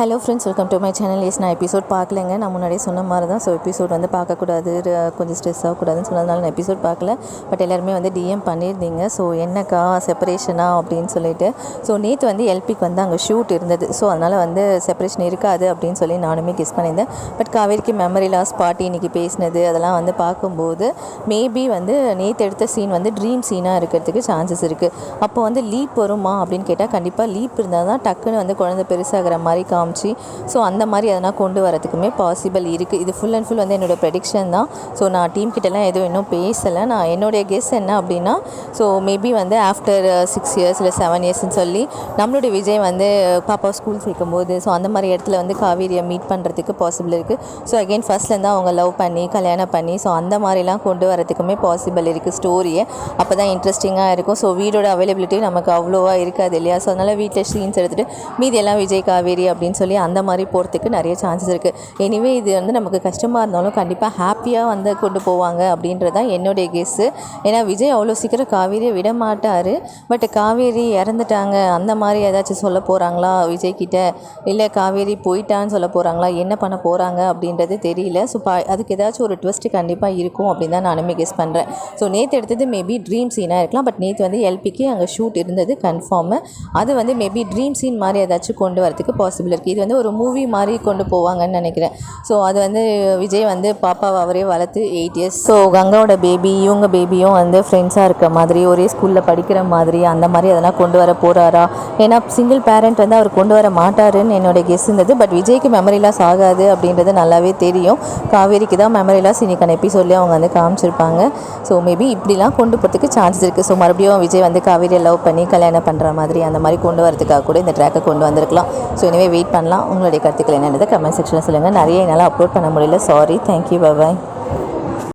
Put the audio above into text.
Hello friends welcome to my channel yes நான் episode பார்க்கலங்க. நான் முன்னாடியே சொன்ன மாதிரி தான் ஸோ எபிசோட் வந்து பார்க்கக்கூடாது. கொஞ்சம் ஸ்ட்ரெஸ் ஆகக்கூடாதுன்னு சொன்னதுனால நான் எபிசோட் பார்க்கல. பட் எல்லாருமே வந்து டிஎம் பண்ணியிருந்தீங்க. ஸோ என்னக்கா? செப்பரேஷனா அப்படின்னு சொல்லிட்டு. ஸோ நேற்று வந்து எல்பிக்கு வந்து அங்கே ஷூட் இருந்தது. ஸோ அதனால் வந்து செப்பரேஷன் இருக்காது அப்படின்னு சொல்லி நானுமே கிஸ் பண்ணியிருந்தேன். பட் காவேரிக்கு மெமரி லாஸ் பாட்டி இன்றைக்கி பேசினது அதெல்லாம் வந்து பார்க்கும்போது மேபி வந்து நேற்று எடுத்த சீன் வந்து ட்ரீம் சீனாக இருக்கிறதுக்கு சான்சஸ் இருக்குது அப்போ வந்து லீப் வருமா அப்படின்னு கேட்டால் கண்டிப்பாக லீப் இருந்தால் தான் டக்குன்னு வந்து குழந்தை பெருசாகிற மாதிரி காமிச்சு. ஸோ அந்த மாதிரி எதனா கொண்டு வரதுக்குமே பாசிபிள் இருக்குது இது ஃபுல் அண்ட் ஃபுல் வந்து என்னோட ப்ரெடிக்ஷன் தான். ஸோ நான் டீம் கிட்டலாம் எதுவும் இன்னும் பேசலை. நான் என்னுடைய கெஸ் என்ன அப்படின்னா ஸோ மேபி வந்து ஆஃப்டர் சிக்ஸ் இயர்ஸ் இல்லை செவன் இயர்ஸ்னு சொல்லி நம்மளுடைய விஜய் வந்து uh, பாப்பா ஸ்கூல் சேர்க்கும் போது ஸோ அந்த மாதிரி இடத்துல வந்து காவேரியை மீட் பண்ணுறதுக்கு பாசிபிள் இருக்குது ஸோ அகெயின் ஃபர்ஸ்ட்லேருந்து அவங்க லவ் பண்ணி கல்யாணம் பண்ணி ஸோ அந்த மாதிரிலாம் கொண்டு வரதுக்குமே பாசிபிள் இருக்குது ஸ்டோரியை அப்போ தான் இன்ட்ரெஸ்டிங்காக இருக்கும். ஸோ வீடோட அவைலபிலிட்டி நமக்கு அவ்வளோவா இருக்காது இல்லையா? ஸோ அதனால் வீட்டில் சீன்ஸ் எடுத்துகிட்டு மீதி எல்லாம் விஜய் காவேரி அப்படின்னு சொல்லி அந்த மாதிரி போகிறதுக்கு நிறைய சான்சஸ் இருக்குது எனிவே இது வந்து நமக்கு கஷ்டமாக இருந்தாலும் கண்டிப்பாக ஹாப்பியாக வந்து கொண்டு போவாங்க அப்படின்றது தான் என்னுடைய கெஸ்ஸு ஏன்னா விஜய் அவ்வளோ சீக்கிரம் காவேரியை விட மாட்டார். பட் காவேரி இறந்துட்டாங்க. அந்த மாதிரி ஏதாச்சும் சொல்ல போகிறாங்களா விஜய்கிட்ட இல்லை காவேரி போயிட்டான்னு சொல்ல போகிறாங்களா என்ன பண்ண போகிறாங்க அப்படின்றது தெரியல. ஸோ பா அதுக்கு ஏதாச்சும் ஒரு ட்விஸ்ட் கண்டிப்பாக இருக்கும் அப்படின்னு தான் நானுமே கெஸ் பண்ணுறேன் ஸோ நேற்று எடுத்தது மேபி ட்ரீம் சீனாக இருக்கலாம். பட் நேற்று வந்து எல்பிக்கு அங்கே ஷூட் இருந்தது கன்ஃபார்மு அது வந்து மேபி ட்ரீம் சீன் மாதிரி ஏதாச்சும் கொண்டு வரதுக்கு பாசிபிள் இருக்குது இது வந்து ஒரு மூவி மாதிரி கொண்டு போவாங்கன்னு நினைக்கிறேன். ஸோ அது வந்து விஜய் வந்து பாப்பாவை அவரே வளர்த்து எயிட் இயர்ஸ் ஸோ கங்காவோட பேபி இவங்க பேபியும் வந்து ஃப்ரெண்ட்ஸாக இருக்க மாதிரி ஒரே ஸ்கூலில் படிக்கிற மாதிரி அந்த மாதிரி அதெல்லாம் கொண்டு வர போகிறாரா ஏன்னா சிங்கிள் பேரண்ட் வந்து அவர் கொண்டு வர மாட்டாருன்னு என்னோட கெஸ் இருந்தது. பட் விஜய்க்கு மெமரி லாஸ் ஆகாது அப்படின்றது நல்லாவே தெரியும். காவேரிக்கு தான் மெமரி லாஸ் இன்னைக்கான எபிசோட்லேயே அவங்க வந்து காமிச்சிருப்பாங்க. ஸோ மேபி இப்படிலாம் கொண்டு போகிறதுக்கு சான்சஸ் இருக்குது ஸோ மறுபடியும் விஜய் வந்து காவேரியை லவ் பண்ணி கல்யாணம் பண்ணுற மாதிரி அந்த மாதிரி கொண்டு வரதுக்காக கூட இந்த ட்ராக்கை கொண்டு வந்திருக்கலாம். ஸோ எனவே வெயிட் பண்ணலாம். உங்களுடைய கருத்துக்கள் என்னென்னது கமெண்ட் செக்ஷனில் சொல்லுங்கள் நிறைய என்னால் அப்லோட் பண்ண முடியல. Sorry thank you bye